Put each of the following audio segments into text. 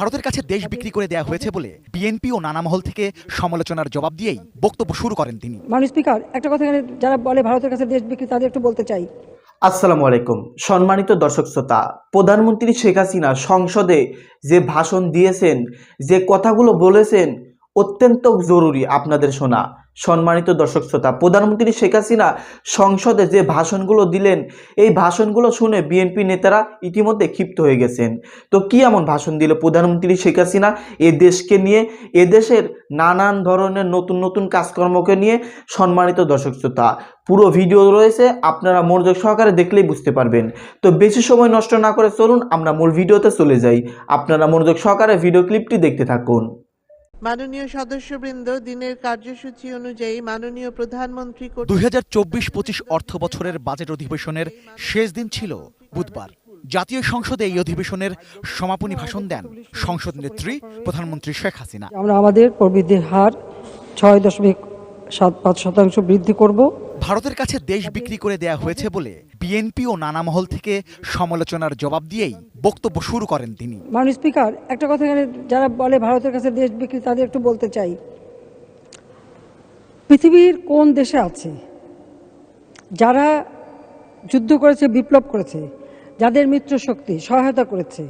ভারতের কাছে দেশ বিক্রি করে দেয়া হয়েছে বলে বিএনপি ও নানা মহল থেকে সমালোচনার জবাব দিয়েই বক্তব্য শুরু করেন তিনি। মানুষ স্পিকার একটা কথা এখানে যারা বলে ভারতের কাছে দেশ বিক্রি তাদের একটু বলতে চাই। আসসালামু আলাইকুম। সম্মানিত দর্শক শ্রোতা প্রধানমন্ত্রী শেখ হাসিনা সংসদে যে ভাষণ দিয়েছেন যে কথাগুলো বলেছেন অত্যন্ত জরুরি আপনাদের শোনা। সম্মানিত দর্শক শ্রোতা, প্রধানমন্ত্রী শেখ হাসিনা সংসদে যে ভাষণগুলো দিলেন, এই ভাষণগুলো শুনে বিএনপি নেতারা ইতিমধ্যে ক্ষিপ্ত হয়ে গেছেন। তো কি এমন ভাষণ দিল প্রধানমন্ত্রী শেখ হাসিনা এ দেশকে নিয়ে এদেশের নানান ধরনের নতুন নতুন কাজকর্মকে নিয়ে? সম্মানিত দর্শক শ্রোতা, পুরো ভিডিও রয়েছে, আপনারা মনোযোগ সহকারে দেখলেই বুঝতে পারবেন। তো বেশি সময় নষ্ট না করে চলুন, আমরা মূল ভিডিওতে চলে যাই। আপনারা মনোযোগ সহকারে ভিডিও ক্লিপটি দেখতে থাকুন। মাননীয় সদস্যবৃন্দ দিনের কার্যসূচি অনুযায়ী মাননীয় প্রধানমন্ত্রী কর্তৃক দুই হাজার চব্বিশ পঁচিশ অর্থ বছরের বাজেট অধিবেশনের শেষ দিন ছিল বুধবার। জাতীয় সংসদে এই অধিবেশনের সমাপনী ভাষণ দেন সংসদ নেত্রী প্রধানমন্ত্রী শেখ হাসিনা। আমরা আমাদের প্রবৃদ্ধির হার ছয় দশমিক সাত পাঁচ শতাংশ বৃদ্ধি করব। ভারতের কাছে দেশ বিক্রি করে দেয়া হয়েছে বলে বিএনপি ও নানা মহল থেকে সমালোচনার জবাব দিয়েই বক্তব্য শুরু করেন তিনি। মানুষ স্পিকার একটা কথা এখানে যারা বলে ভারতের কাছে দেশ বিক্রি তাদের একটু বলতে চাই। পৃথিবীর কোন দেশে আছে যারা যুদ্ধ করেছে বিপ্লব করেছে যাদের মিত্র শক্তি সহায়তা করেছে?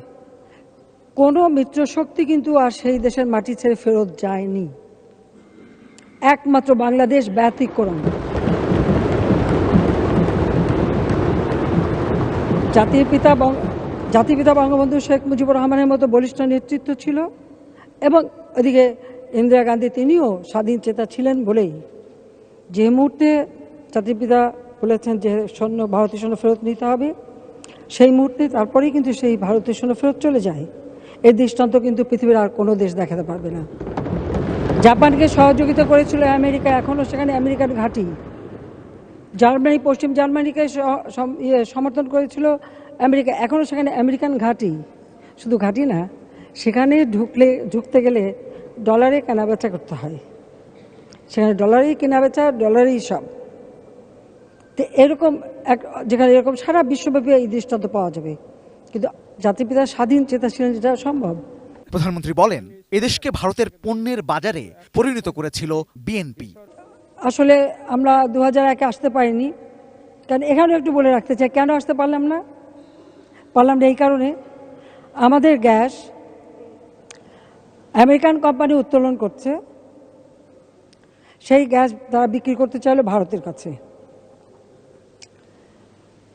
কোনো মিত্র শক্তি কিন্তু আর সেই দেশের মাটি ছেড়ে ফেরত যায়নি। একমাত্র বাংলাদেশ ব্যতিক্রম। জাতির পিতা জাতির পিতা বঙ্গবন্ধু শেখ মুজিবুর রহমানের মতো বলিষ্ঠ নেতৃত্ব ছিল এবং ওদিকে ইন্দিরা গান্ধী তিনিও স্বাধীন চেতা ছিলেন বলেই। যে মুহূর্তে জাতির পিতা বলেছেন যে সৈন্য ভারতীয় সৈন্য ফেরত নিতে হবে, সেই মুহূর্তে তারপরেই কিন্তু সেই ভারতীয় সৈন্য ফেরত চলে যায়। এই দৃষ্টান্ত কিন্তু পৃথিবীর আর কোনো দেশ দেখাতে পারবে না। জাপানকে সহযোগিতা করেছিল আমেরিকা, এখনও সেখানে আমেরিকান ঘাঁটি। জার্মানি, পশ্চিম জার্মানিকে ইয়ে সমর্থন করেছিল আমেরিকা, এখনও সেখানে আমেরিকান ঘাঁটি। শুধু ঘাঁটি না, সেখানে ঢুকলে, ঢুকতে গেলে ডলারে কেনাবেচা করতে হয়। সেখানে ডলারেই কেনাবেচা, ডলারেই সব। তো এরকম এক যেখানে এরকম সারা বিশ্বব্যাপী এই দৃষ্টান্ত পাওয়া যাবে। কিন্তু জাতিপিতা স্বাধীন চেতা ছিলেন যেটা সম্ভব? প্রধানমন্ত্রী বলেন এদেশকে ভারতের পণ্যের বাজারে পরিণত করেছিল বিএনপি। আসলে আমরা দু হাজার একে আসতে পারিনি। কারণ এখানেও একটু বলে রাখতে চাই, কেন আসতে পারলাম না? পারলাম না এই কারণে। আমাদের গ্যাস আমেরিকান কোম্পানি উত্তোলন করছে। সেই গ্যাস তারা বিক্রি করতে চাইলো ভারতের কাছে।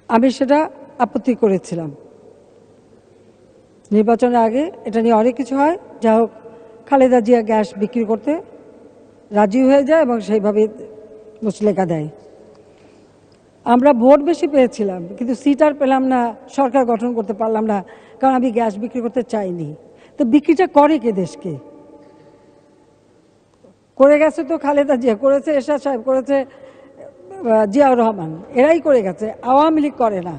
আমি সেটা আপত্তি করেছিলাম। নির্বাচনের আগে এটা নিয়ে অনেক কিছু হয়। যা হোক খালেদা জিয়া গ্যাস বিক্রি করতে রাজি হয়ে যায় এবং সেইভাবে মুচলেখা দেয়। আমরা ভোট বেশি পেয়েছিলাম, কিন্তু সিট আর পেলাম না, সরকার গঠন করতে পারলাম না, কারণ আমি গ্যাস বিক্রি করতে চাইনি। তো বিক্রিটা করে কে দেশকে? করে গেছে তো খালেদা জিয়া, করেছে এরশাদ সাহেব, করেছে জিয়াউর রহমান। এরাই করে গেছে, আওয়ামী লীগ করে না।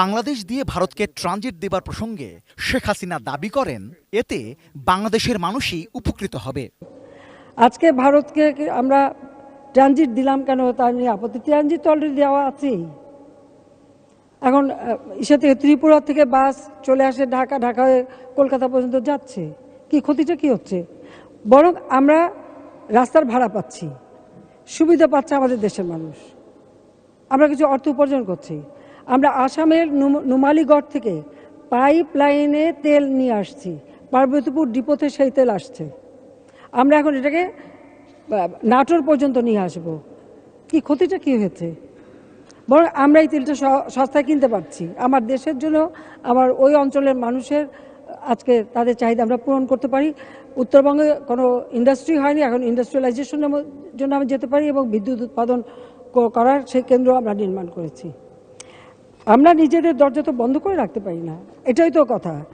বাংলাদেশ দিয়ে ভারতকে ট্রানজিট দেবার প্রসঙ্গে শেখ হাসিনা দাবি করেন, এতে বাংলাদেশের মানুষই উপকৃত হবে। আজকে ভারতকে আমরা ট্রানজিট দিলাম কেন? তার নিয়ে আপত্তি। ট্রানজিট তো অলরেডি দেওয়া আছেই। এখন ইসে থেকে ত্রিপুরা থেকে বাস চলে আসে ঢাকা ঢাকা হয়ে কলকাতা পর্যন্ত যাচ্ছে। কি ক্ষতিটা কি হচ্ছে? বরং আমরা রাস্তার ভাড়া পাচ্ছি। সুবিধা পাচ্ছে আমাদের দেশের মানুষ। আমরা কিছু অর্থ উপার্জন করছি। আমরা আসামের নুম- নুমালীগড় থেকে পাইপ লাইনে তেল নিয়ে আসছি। পার্বতীপুর ডিপোতে সেই তেল আসছে। আমরা এখন এটাকে নাটোর পর্যন্ত নিয়ে আসব। কি ক্ষতিটা কি হয়েছে? বরং আমরা এই তেলটা সস্তায় কিনতে পারছি। আমার দেশের জন্য, আমার ওই অঞ্চলের মানুষের আজকে তাদের চাহিদা আমরা পূরণ করতে পারি। উত্তরবঙ্গে কোনো ইন্ডাস্ট্রি হয়নি, এখন ইন্ডাস্ট্রিয়ালাইজেশনের জন্য আমি যেতে পারি এবং বিদ্যুৎ উৎপাদন করার সেই কেন্দ্র আমরা নির্মাণ করেছি। আমরা নিজেদের দরজা তো বন্ধ করে রাখতে পারি না। এটাই তো কথা।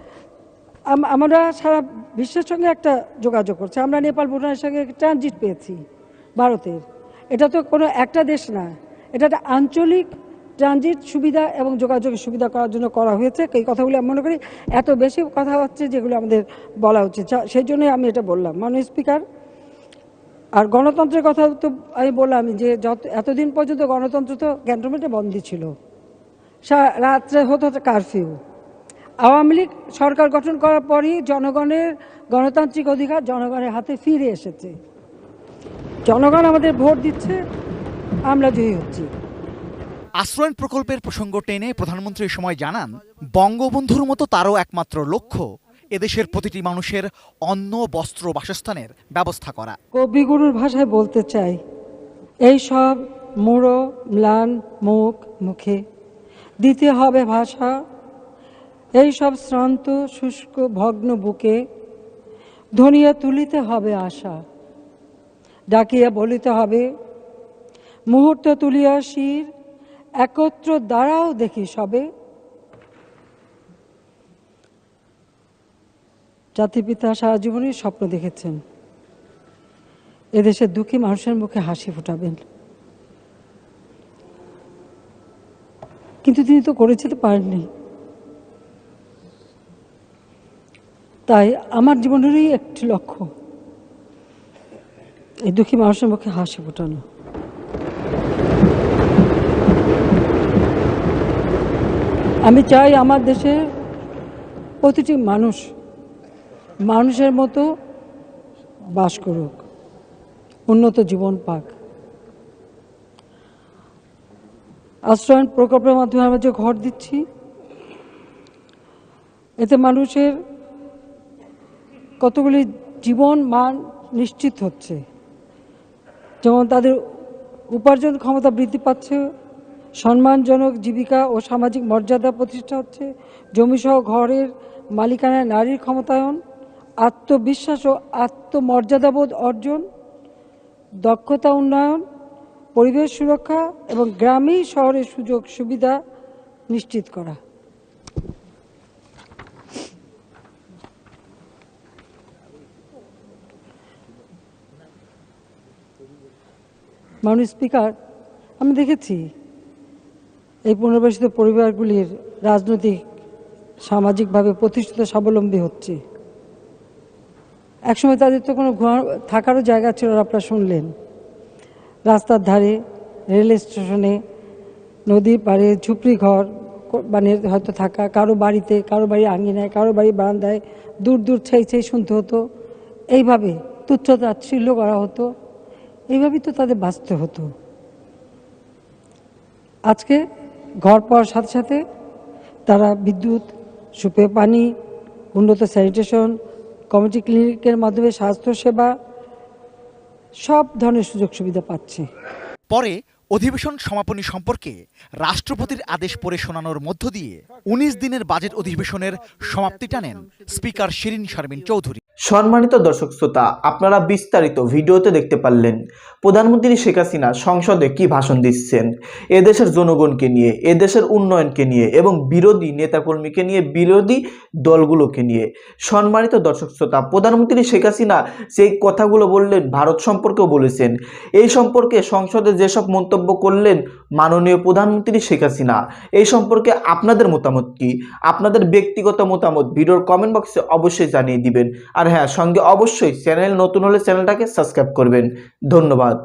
আম- আমরা সারা বিশ্বের সঙ্গে একটা যোগাযোগ করছি। আমরা নেপাল, ভুটানের সঙ্গে ট্রানজিট পেয়েছি ভারতের। এটা তো কোনো একটা দেশ না। এটা একটা আঞ্চলিক ট্রানজিট সুবিধা এবং যোগাযোগের সুবিধা করার জন্য করা হয়েছে। এই কথাগুলো আমি মনে করি, এত বেশি কথা হচ্ছে যেগুলো আমাদের বলা উচিত। সেই জন্যই আমি এটা বললাম। মাননীয় স্পিকার, আর গণতন্ত্রের কথা তো আমি বললাম যে যত এতদিন পর্যন্ত গণতন্ত্র তো ক্যান্টনমেন্টে বন্দী ছিল। রাত্রে হতো কারফিউ আওয়ামী লীগ সরকার গঠন করার পরই জনগণের গণতান্ত্রিক অধিকার জনগণের হাতে ফিরে এসেছে। জনগণ আমাদের ভোট দিচ্ছে আমরা জয়ী হচ্ছি। আশ্রয়ণ প্রকল্পের প্রসঙ্গ টেনে প্রধানমন্ত্রী এ সময় জানান বঙ্গবন্ধুর মতো তারও একমাত্র লক্ষ্য এদেশের প্রতিটি মানুষের অন্ন বস্ত্র বাসস্থানের ব্যবস্থা করা। কবিগুরুর ভাষায় বলতে চাই এই সব মুড়ো ম্লান মুখ মুখে দিতে হবে ভাষা। এই সব শ্রান্ত, শুষ্ক, ভগ্ন বুকে ধনিয়া তুলিতে হবে আশা। ডাকিয়া বলিতে হবে, মুহূর্ত তুলিয়া শির, একত্র দ্বারাও দেখি সবে। জাতিপিতা সারা জীবনই স্বপ্ন দেখেছেন। এদেশের দুঃখী মানুষের মুখে হাসি ফোটাবেন। কিন্তু তিনি তো করে যেতে পারেননি। তাই আমার জীবনেরই একটি লক্ষ্য, এই দুঃখী মানুষের মুখে হাসি ফোটানো। আমি চাই আমার দেশে প্রতিটি মানুষ মানুষের মতো বাস করুক, উন্নত জীবন পাক। আশ্রয়ণ প্রকল্পের মাধ্যমে আমরা যে ঘর দিচ্ছি, এতে মানুষের কতগুলি জীবন, মান নিশ্চিত হচ্ছে। যেমন তাদের উপার্জন ক্ষমতা বৃদ্ধি পাচ্ছে, সম্মানজনক জীবিকা ও সামাজিক মর্যাদা প্রতিষ্ঠা হচ্ছে, জমিসহ ঘরের মালিকানায় নারীর ক্ষমতায়ন, আত্মবিশ্বাস ও আত্মমর্যাদাবোধ অর্জন, দক্ষতা উন্নয়ন পরিবেশ সুরক্ষা এবং গ্রামীণ শহরের সুযোগ সুবিধা নিশ্চিত করা। মাননীয় স্পিকার, আমি দেখেছি এই পুনর্বাসিত পরিবারগুলির রাজনৈতিক, সামাজিকভাবে প্রতিষ্ঠিত, স্বাবলম্বী হচ্ছে। একসময় তাদের তো কোনো থাকারও জায়গা ছিল আপনারা শুনলেন। রাস্তার ধারে, রেল স্টেশনে নদীর পাড়ে, ঝুপড়ি ঘর মানে হয়তো থাকা, কারও বাড়িতে, কারও বাড়ি আঙ্গিনায় কারও বাড়ি বারান্দায় দূর দূর ছাই ছাই শুনতে হতো। এইভাবে তুচ্ছ তাচ্ছিল্য করা হতো। এইভাবেই তো তাদের বাঁচতে হতো। আজকে ঘর পাওয়ার সাথে সাথে তারা বিদ্যুৎ সুপে পানি, উন্নত স্যানিটেশন, কমিউনিটি ক্লিনিকের মাধ্যমে স্বাস্থ্যসেবা সব ধরনের সুযোগ সুবিধা পাচ্ছে। পরে অধিবেশন সমাপনী সম্পর্কে রাষ্ট্রপতির আদেশ পড়ে শোনানোর মধ্য দিয়ে উনিশ দিনের বাজেট অধিবেশনের সমাপ্তি টানেন স্পিকার শিরিন শারমিন চৌধুরী। সম্মানিত দর্শক শ্রোতা, আপনারা বিস্তারিত ভিডিওতে দেখতে পারলেন প্রধানমন্ত্রী শেখ হাসিনা সংসদে কি ভাষণ দিচ্ছেন, এদেশের জনগণকে নিয়ে, এদেশের উন্নয়নকে নিয়ে এবং বিরোধী নেতাকর্মীকে নিয়ে, বিরোধী দলগুলোকে নিয়ে। সম্মানিত দর্শক শ্রোতা, প্রধানমন্ত্রী শেখ হাসিনা সেই কথাগুলো বললেন, ভারত সম্পর্কেও বলেছেন। এই সম্পর্কে সংসদে যেসব মন্তব্য করলেন মাননীয় প্রধানমন্ত্রী শেখ হাসিনা। এই সম্পর্কে আপনাদের মতামত কি? আপনাদের ব্যক্তিগত মতামত ভিডিওর কমেন্ট বক্সে অবশ্যই জানিয়ে দিবেন। আর হ্যাঁ সঙ্গে অবশ্যই চ্যানেল নতুন হলে চ্যানেলটাকে সাবস্ক্রাইব করবেন। ধন্যবাদ।